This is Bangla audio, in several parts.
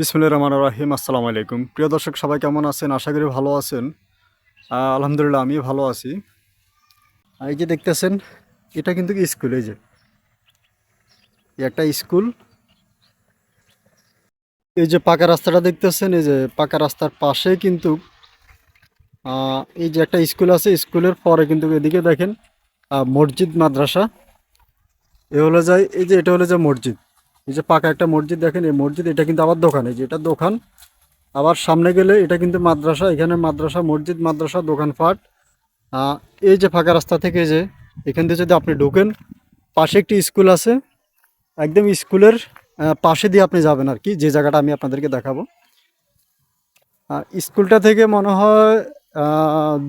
বিসমুল্লাহ রহমান রাহিম, আসসালামু আলাইকুম। প্রিয় দর্শক, সবাই কেমন আছেন? আশা করি ভালো আছেন। আলহামদুলিল্লাহ আমি ভালো আছি। এই যে দেখতেছেন, এটা কিন্তু স্কুল, এই যে। একটা স্কুল। এই যে পাকা রাস্তাটা দেখতেছেন, এই যে পাকা রাস্তার পাশে কিন্তু এই যে একটা স্কুল আছে, স্কুলের পরে কিন্তু এদিকে দেখেন মসজিদ, মাদ্রাসা। এ হলো যায় এই যে, এটা হলো যে মসজিদ। এই যে পাকা একটা মসজিদ দেখেন, এই মসজিদ এটা কিন্তু আবার দোকান, এই যে এটা দোকান। আবার সামনে গেলে এটা কিন্তু মাদ্রাসা, এখানে মাদ্রাসা মসজিদ, মাদ্রাসা দোকানপাট। এই যে ফাঁকা রাস্তা থেকে যে এখান থেকে যদি আপনি ঢোকেন, পাশে একটি স্কুল আছে, একদম স্কুলের পাশে দিয়ে আপনি যাবেন আর কি, যে জায়গাটা আমি আপনাদেরকে দেখাবো। স্কুলটা থেকে মনে হয়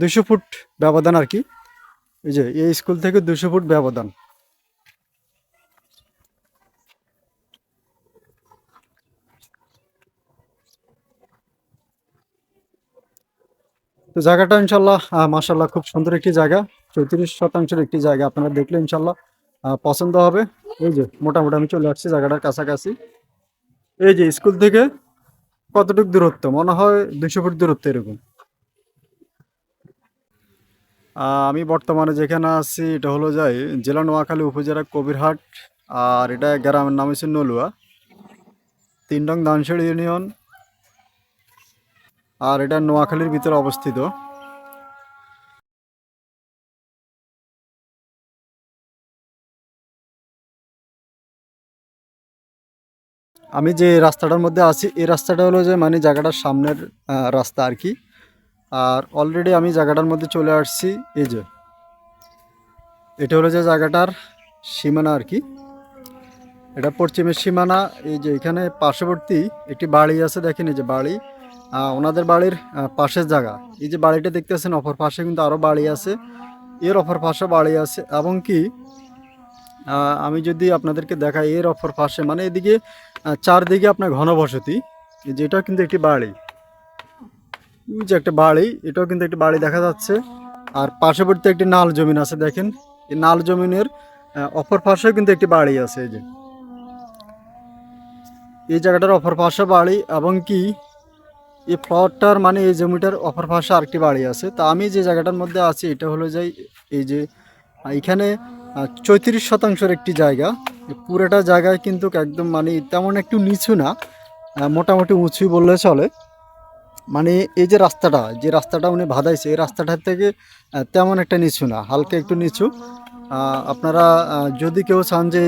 দুশো ফুট ব্যবধান আর কি। এই যে, এই স্কুল থেকে দুশো ফুট ব্যবধান। তো জায়গাটা ইনশাল্লাহ আহ, মাশাল্লাহ খুব সুন্দর একটি জায়গা। চৌত্রিশ শতাংশের একটি জায়গা আপনারা দেখলে ইনশাল্লাহ পছন্দ হবে। এই যে মোটামুটি আমি চলে আসছি জায়গাটার কাছাকাছি। এই যে স্কুল থেকে কতটুকু দূরত্ব? মনে হয় দুশো ফুট দূরত্ব এরকম। আমি বর্তমানে যেখানে আছি এটা হলো যাই জেলা নোয়াখালী উপজেলা কবিরহাট আর এটা গ্রামের নাম হচ্ছে নলুয়া। তিন নং দানশেড় ইউনিয়ন আর এটা নোয়াখালীর ভিতরে অবস্থিত। আমি যে রাস্তাটার মধ্যে আছি, এই রাস্তাটা হলো যে মানে জায়গাটার সামনের রাস্তা আর কি। আর অলরেডি আমি জায়গাটার মধ্যে চলে আসছি, এই যে। এটা হলো যে জায়গাটার সীমানা আর কি। এটা পশ্চিমের সীমানা, এই যে এখানে পার্শ্ববর্তী একটি বাড়ি আছে, দেখেন এই যে বাড়ি। ওনাদের বাড়ির পাশের জায়গা। এই যে বাড়িটা দেখতেছেন, অপর পাশে কিন্তু আরও বাড়ি আছে। এর অপর পাশে বাড়ি আছে। এবং কি আমি যদি আপনাদেরকে দেখাই, এর অপর পাশে মানে এদিকে চারদিকে আপনার ঘনবসতি এই যে এটাও কিন্তু একটি বাড়ি। যে একটা বাড়ি, এটাও কিন্তু একটি বাড়ি দেখা যাচ্ছে। আর পার্শ্ববর্তী একটি নাল জমিন আছে, দেখেন। এই নাল জমিনের অপর পাশেও কিন্তু একটি বাড়ি আছে, এই যে। এই জায়গাটার অপর পাশে বাড়ি, এবং কি এই প্লটটার মানে এই জমিটার অপর পাশে আরেকটি বাড়ি আছে। তা আমি যে জায়গাটার মধ্যে আছি, এটা হলো যাই এই যে এখানে চৌত্রিশ শতাংশের একটি জায়গা। পুরোটা জায়গায় কিন্তু একদম মানে তেমন একটু নিচু না মোটামুটি উঁচুই বললে চলে। মানে এই যে রাস্তাটা যে রাস্তাটা উনি ভাদাইছে এই রাস্তাটার থেকে তেমন একটা নিচু না, হালকা একটু নিচু। আপনারা যদি কেউ চান যে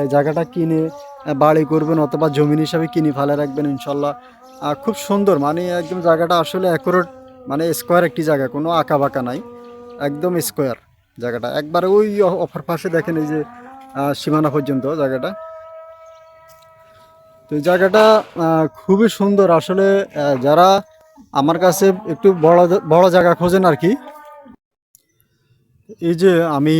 এই জায়গাটা কিনে বাড়ি করবেন অথবা জমিন হিসাবে কিনে ফেলে রাখবেন, ইনশাল্লাহ খুব সুন্দর মানে একদম জায়গাটা আসলে অ্যাকুরেট মানে স্কোয়ার একটি জায়গা, কোনো আঁকা বাঁকা নাই, একদম স্কোয়ার জায়গাটা। একবার ওই অ- অপর পাশে দেখেন এই যে সীমানা পর্যন্ত জায়গাটা। তো জায়গাটা খুবই সুন্দর। আসলে যারা আমার কাছে একটু বড় বড় জায়গা খোঁজেন আর কি, এই যে আমি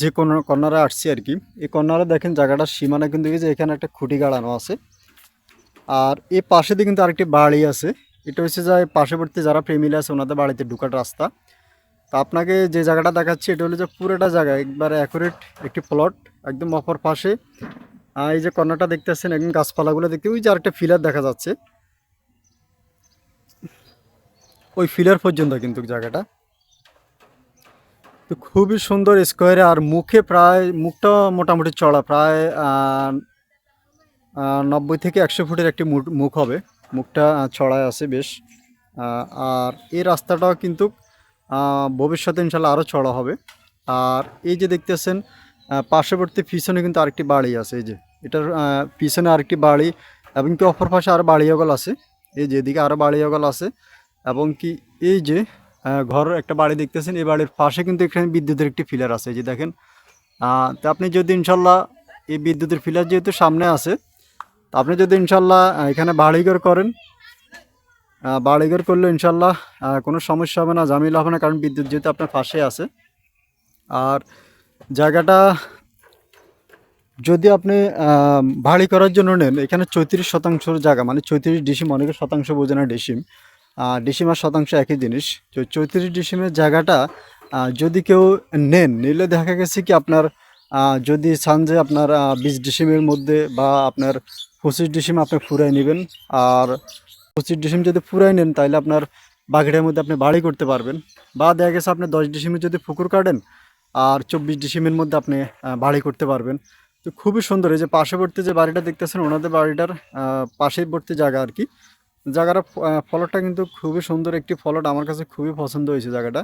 যে কোনো, কর্নারে আসছি আর কি, এই কর্নারে দেখেন জায়গাটার সীমানা কিন্তু এই যে এখানে একটা খুঁটি গাড়ানো আছে। আর এই পাশে দিয়ে কিন্তু আরেকটি বাড়ি আছে। এটা হচ্ছে যে পার্শ্ববর্তী যারা প্রেমিলা আছে, ওনাদের বাড়িতে ঢুকার রাস্তা। তা আপনাকে যে জায়গাটা দেখাচ্ছি, এটা হলো যে পুরোটা জায়গা, একবারে অ্যাকুরেট একটি প্লট একদম অপর পাশে। এই যে কর্নারটা দেখতেছেন, একদম গাছপালাগুলো দেখতে, ওই যে আরেকটা ফিলার দেখা যাচ্ছে। ওই ফিলার পর্যন্ত কিন্তু জায়গাটা। তো খুবই সুন্দর স্কোয়ারে আর মুখে প্রায়, মুখটা মোটামুটি চড়া প্রায় নব্বই থেকে একশো ফুটের একটি মুখ- হবে। মুখটা ছড়ায় আছে বেশ। আর এই রাস্তাটাও কিন্তু ভবিষ্যতে ইনশাল্লাহ আরও ছড়া হবে। আর এই যে দেখতেছেন পার্শ্ববর্তী পিছনে কিন্তু আরেকটি বাড়ি আছে। এই যে, এটার পিছনে আরেকটি বাড়ি এবং কি অপর পাশে আরও বাড়িয়াগল আছে। এই যে, এদিকে আরও বাড়িয়াগল আছে। এবং কি এই যে ঘর একটা বাড়ি দেখতেছেন, এই বাড়ির পাশে কিন্তু এখানে বিদ্যুতের একটি ফিলার আছে। এই যে দেখেন তো আপনি যদি ইনশাল্লাহ এই বিদ্যুতের ফিলার যেহেতু সামনে আছে আপনি যদি ইনশাল্লাহ এখানে বাড়িঘর করেন বাড়িঘর করলে ইনশাল্লাহ কোনো সমস্যা হবে না, ঝামেলা হবে না, কারণ বিদ্যুৎ যেহেতু আপনার পাশে আছে। আর জায়গাটা যদি আপনি বাড়ি করার জন্য নেন, এখানে চৌত্রিশ শতাংশের জায়গা মানে চৌত্রিশ ডিসিম, অনেকে শতাংশ বোঝে না ডিসিম ডিসিম আর শতাংশ একই জিনিস। তো চৌত্রিশ ডিসিমের জায়গাটা যদি কেউ নেন, নিলে দেখা গেছে কি আপনার যদি সানজে আপনার বিশ ডিসিমের মধ্যে বা আপনার পঁচিশ ডিসিম আপনি ফুরাই নেবেন। আর পঁচিশ ডিসিম যদি ফুরাই নেন তাহলে আপনার বাকিটার মধ্যে আপনি বাড়ি করতে পারবেন। বা দেখা গেছে আপনি দশ ডিসিমের যদি পুকুর কাটেন আর চব্বিশ ডিসিমের মধ্যে আপনি বাড়ি করতে পারবেন। তো খুবই সুন্দর এই যে পার্শ্ববর্তী যে বাড়িটা দেখতেছেন ওনাদের বাড়িটার পাশেবর্তী জায়গা আর কি। জায়গাটা আহ, ফলটা কিন্তু খুবই সুন্দর একটি ফলট। আমার কাছে খুবই পছন্দ হয়েছে জায়গাটা।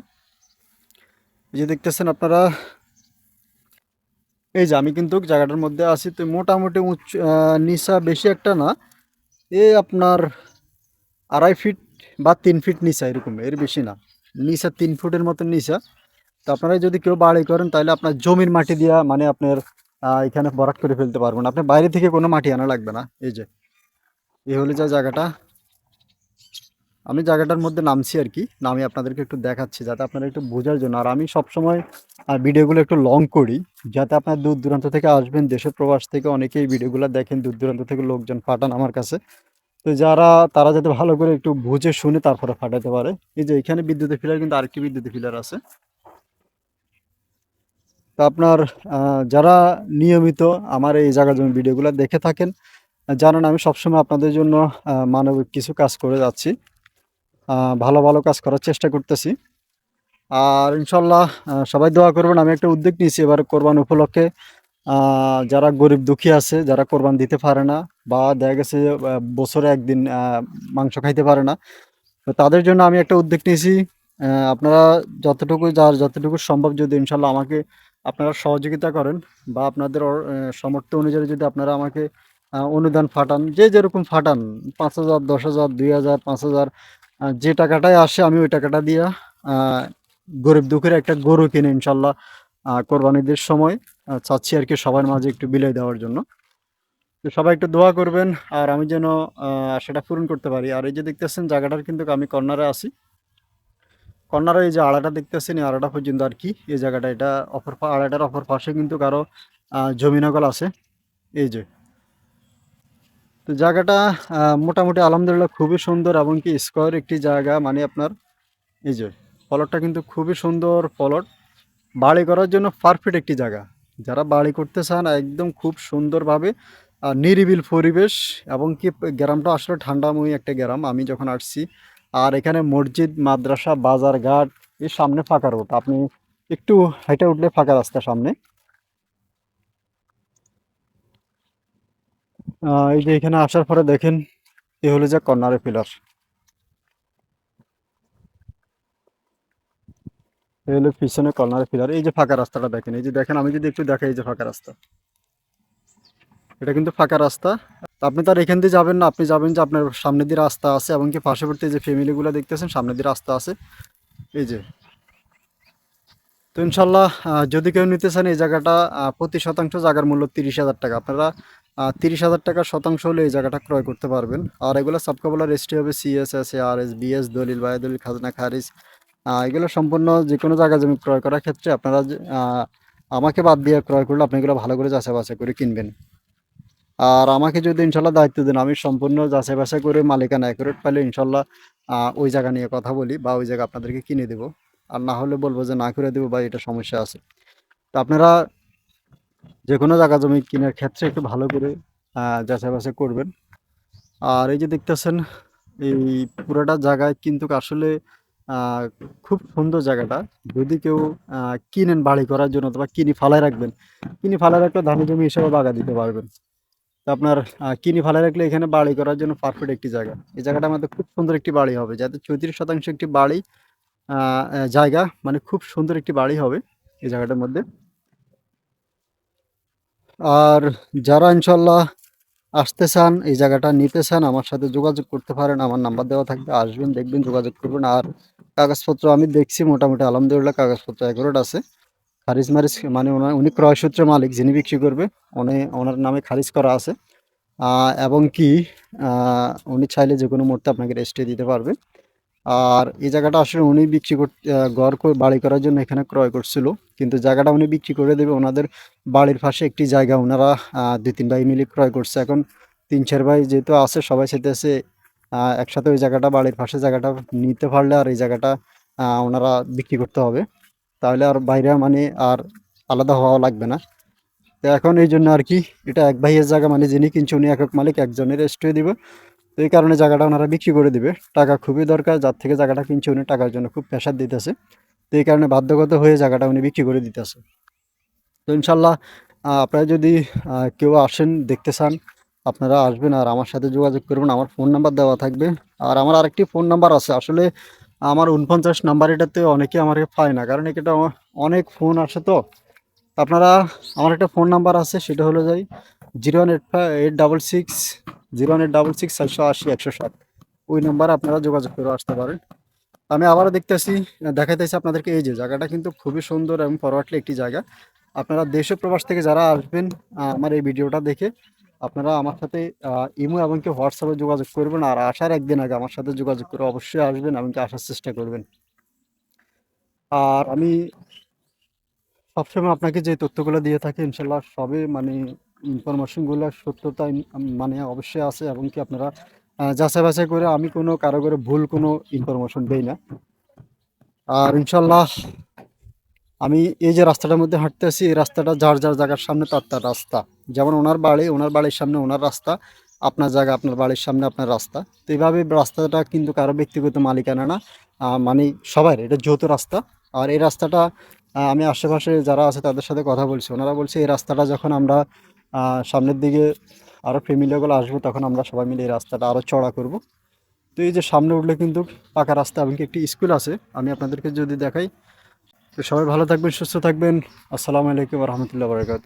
যে দেখতেছেন আপনারা এই যে আমি কিন্তু জায়গাটার মধ্যে আছি তো মোটামুটি আহ, নিচা বেশি একটা না। এই আপনার আড়াই ফিট বা তিন ফিট নিচা এরকম এর বেশি না। নিচা তিন ফুটের মতন নিচা। তো আপনারা যদি কেউ বাড়ি করেন তাহলে আপনার জমির মাটি দিয়া মানে আপনার এখানে বরাট করে ফেলতে পারবেন। আপনি বাইরে থেকে কোনো মাটি আনা লাগবে না এই যে। এই হলে যা জায়গাটা। আমি জায়গাটার মধ্যে নামছি আর কি। নামে আপনাদেরকে একটু দেখাচ্ছি যাতে আপনারা একটু বোঝার জন্য। আর আমি সবসময় ভিডিওগুলো একটু লং করি, যাতে আপনার দূর দূরান্ত থেকে আসবেন, দেশের প্রবাস থেকে অনেকেই ভিডিওগুলো দেখেন, দূর দূরান্ত থেকে লোকজন পাঠান আমার কাছে। তো যারা, তারা যাতে ভালো করে একটু বুঝে শুনে তারপরে ফাটাতে পারে। এই যে এখানে বিদ্যুতের ফিলার, কিন্তু আরেকটি বিদ্যুতের ফিলার আছে। তো আপনার যারা নিয়মিত আমার এই জায়গার জন্য ভিডিওগুলো দেখে থাকেন জানেন আমি সবসময় আপনাদের জন্য মানবিক কিছু কাজ করে যাচ্ছি। ভালো ভালো কাজ করার চেষ্টা করতেছি। আর ইনশাল্লাহ সবাই দোয়া করবেন, আমি একটা উদ্যোগ নিয়েছি এবার কোরবান উপলক্ষে। যারা গরিব দুঃখী আছে, যারা কোরবান দিতে পারে না বা দেখা গেছে বছরে একদিন মাংস খাইতে পারে না, তো তাদের জন্য আমি একটা উদ্যোগ নিয়েছি। আপনারা যতটুকু, যার যতটুকু সম্ভব যদি ইনশাল্লাহ আমাকে আপনারা সহযোগিতা করেন বা আপনাদের সামর্থ্য অনুযায়ী যদি আপনারা আমাকে অনুদান ফাটান, যে যেরকম ফাটান, পাঁচ হাজার, দশ হাজার, দুই হাজার, পাঁচ হাজার যে টাকাটাই আসে আমি ওই টাকাটা দিয়ে গরিব দুঃখের একটা গরু কিনে ইনশাল্লাহ কোরবানিদের সময় চাচ্ছি আর কি সবার মাঝে একটু বিলাই দেওয়ার জন্য। তো সবাই একটু দোয়া করবেন আর আমি যেন সেটা পূরণ করতে পারি। আর এই যে দেখতেছেন জায়গাটার কিন্তু আমি কর্নারে আছি। কর্নারে এই যে আড়াটা দেখতেছেন এই আড়াটা পর্যন্ত আর কি এই জায়গাটা এটা অপর আড়াটার অপর পাশে কিন্তু কারও আহ, জমি নকল আছে। এই যে তো জায়গাটা মোটামুটি আলহামদুলিল্লাহ খুবই সুন্দর এবং কি স্কোয়ার একটি জায়গা মানে আপনার এই যে প্লটটা কিন্তু খুবই সুন্দর প্লট বাড়ি করার জন্য পারফেক্ট একটি জায়গা। যারা বাড়ি করতে চান, একদম খুব সুন্দরভাবে নিরিবিল পরিবেশ এবং কি গ্রামটা আসলে ঠান্ডাময়ী একটা গ্রাম। আমি যখন আসছি, আর এখানে মসজিদ, মাদ্রাসা বাজার ঘাট এর সামনে ফাঁকা রোড। আপনি একটু হাইটে উঠলে ফাঁকা রাস্তা সামনে। এই যে এখানে আসার পরে দেখেন, এ হলো যে কর্নারে পিলার। এই হলো পিছনে কর্নারে পিলার। এই যে ফাঁকা রাস্তাটা দেখেন, এই যে দেখেন, আমি যদি একটু দেখাই এই যে ফাঁকা রাস্তা। এটা কিন্তু ফাঁকা রাস্তা। আপনি তার এখান দিয়ে যাবেন না, আপনি যাবেন যে আপনার সামনে দিয়ে রাস্তা আছে এবং কি পার্শ্ববর্তী যে ফ্যামিলিগুলো দেখতেছেন, সামনে দিয়ে রাস্তা আছে। এই যে। তো ইনশাল্লাহ যদি কেউ নিতে চান এই জায়গাটা প্রতি শতাংশ জায়গার মূল্য তিরিশ হাজার টাকা। আপনারা তিরিশ হাজার টাকা শতাংশ হলে এই জায়গাটা ক্রয় করতে পারবেন। আর এগুলো সবকবলা রেজিস্ট্রি হবে CS S R S BS দলিল, বায়া দলিল, খাজনা, খারিজ। এগুলো সম্পূর্ণ যে কোনো জায়গা জমি ক্রয় করার ক্ষেত্রে আপনারা আমাকে বাদ দিয়ে ক্রয় করলে আপনি এগুলো ভালো করে যাচাই বাছাই করে কিনবেন। আর আমাকে যদি ইনশাল্লাহ দায়িত্ব দেন, আমি সম্পূর্ণ যাচাই বাছাই করে মালিকানা অ্যাকুরেট পাইলে ইনশাল্লাহ ওই জায়গা নিয়ে কথা বলি বা ওই জায়গা আপনাদেরকে কিনে দেবো। আর না হলে বলব যে না করে দেবো বা এটা সমস্যা আছে। তো আপনারা যে কোনো জায়গা জমি কেনার ক্ষেত্রে একটু ভালো করে যাচাই বাছাই করবেন। আর এই যে দেখতেছেন, এই পুরোটা জায়গায় কিন্তু আসলে খুব সুন্দর জায়গাটা। যদি কেউ কিনেন বাড়ি করার জন্য অথবা কিনে ফালাই রাখবেন, কিনি ফালাই রাখলে ধানি জমি হিসেবে বাগা দিতে পারবেন। তো আপনার কিনে ফালাই রাখলে এখানে বাড়ি করার জন্য পারফেক্ট একটি জায়গা। এই জায়গাটা আমাদের খুব সুন্দর একটি বাড়ি হবে। যাতে চৌত্রিশ শতাংশ একটি বাড়ি জায়গা মানে খুব সুন্দর একটি বাড়ি হবে এই জায়গাটার মধ্যে। আর যারা ইনশাল্লাহ আসতে চান, এই জায়গাটা নিতে চান, আমার সাথে যোগাযোগ করতে পারেন। আমার নাম্বার দেওয়া থাকবে, আসবেন, দেখবেন, যোগাযোগ করবেন। আর কাগজপত্র আমি দেখছি মোটামুটি, আলহামদুলিল্লাহ, কাগজপত্র অ্যাকুরেট আছে। খারিজ মারিজ মানে ওনার, উনি ক্রয় সূত্রে মালিক, যিনি বিক্রি করবে, উনি, ওনার নামে খারিজ করা আছে। এবং কি উনি চাইলে যে কোনো মুহূর্তে আপনাকে রেস্টে দিতে পারবে। আর এই জায়গাটা আসলে উনি বিক্রি করতে ঘর বাড়ি করার জন্য এখানে ক্রয় করছিল। কিন্তু জায়গাটা উনি বিক্রি করে দেবে ওনাদের বাড়ির পাশে একটি জায়গা ওনারা দুই তিন ভাই মিলে ক্রয় করছে। এখন তিন চার ভাই যেহেতু আছে, সবাই চাইতেছে একসাথে ওই জায়গাটা, বাড়ির পাশে জায়গাটা নিতে পারলে আর এই জায়গাটা ওনারা বিক্রি করতে হবে। তাহলে আর বাইরে মানে আর আলাদা হওয়া লাগবে না। তো এখন এই জন্য আর কি, এটা এক ভাইয়ের জায়গা মানে যিনি কিনছে, উনি একক মালিক, একজনের রেস্টে দিবে। তো এই কারণে জায়গাটা ওনারা বিক্রি করে দিবে। টাকা খুবই দরকার, যার থেকে জায়গাটা কিনছে উনি টাকার জন্য খুব প্রেশার দিতেছে। তো এই কারণে বাধ্যগত হয়ে জায়গাটা উনি বিক্রি করে দিতেছে। তো ইনশাল্লাহ আপনারা যদি কেউ আসেন, দেখতে চান, আপনারা আসবেন আর আমার সাথে যোগাযোগ করবেন। আমার ফোন নাম্বার দেওয়া থাকবে। আর আমার আরেকটি ফোন নাম্বার আছে। আসলে আমার উনপঞ্চাশ নাম্বার এটাতে অনেকে আমাকে পায় না। কারণ এটা অনেক ফোন আসে তো। আপনারা, আমার একটা ফোন নাম্বার আছে, সেটা হলো যাই zero one eight five, eight double six zero eight double six চারশো আশি একশো সাত। ওই নাম্বারে আপনারা যোগাযোগ করে আসতে পারেন। আমি আবারও দেখতেছি, দেখাইতেছি আপনাদেরকে এই যে জায়গাটা কিন্তু খুবই সুন্দর এবং ফরওয়ার্ডলি একটি জায়গা। আপনারা দেশ প্রবাস থেকে যারা আসবেন আমার এই ভিডিওটা দেখে আপনারা আমার সাথে ইমো এবং কি হোয়াটসঅ্যাপে যোগাযোগ করবেন আর আসার একদিন আগে আমার সাথে যোগাযোগ করে অবশ্যই আসবেন এবং কি আসার চেষ্টা করবেন। আর আমি সবসময় আপনাকে যে তথ্যগুলো দিয়ে থাকি, ইনশাল্লাহ সবই মানে ইনফরমেশনগুলো সত্যতা মানে অবশ্যই আছে এবং কি আপনারা যাচাই বাছাই করে আমি কোনো, কারও করে ভুল কোনো ইনফরমেশন দেই না। আর ইনশাল্লাহ আমি এই যে রাস্তাটার মধ্যে হাঁটতে আছি এই রাস্তাটা যার যার জায়গার সামনে তার তার রাস্তা। যেমন ওনার বাড়ি, ওনার বাড়ির সামনে ওনার রাস্তা, আপনার জায়গা, আপনার বাড়ির সামনে আপনার রাস্তা। তো এইভাবে রাস্তাটা কিন্তু কারও ব্যক্তিগত মালিকানা না মানে সবার, এটা যৌথ রাস্তা। আর এই রাস্তাটা আমি আশেপাশে যারা আছে তাদের সাথে কথা বলছি, ওনারা বলছে এই রাস্তাটা যখন আমরা সামনের দিকে আরও ফ্যামিলিগুলো আসব, তখন আমরা সবাই মিলে এই রাস্তাটা আরও চড়া করব। তো এই যে সামনে উঠলে কিন্তু পাকা রাস্তা এমনকি একটি স্কুল আছে, আমি আপনাদেরকে যদি দেখাই। তো সবাই ভালো থাকবেন, সুস্থ থাকবেন। আসসালামু আলাইকুম রহমতুল্লাহ বরকাত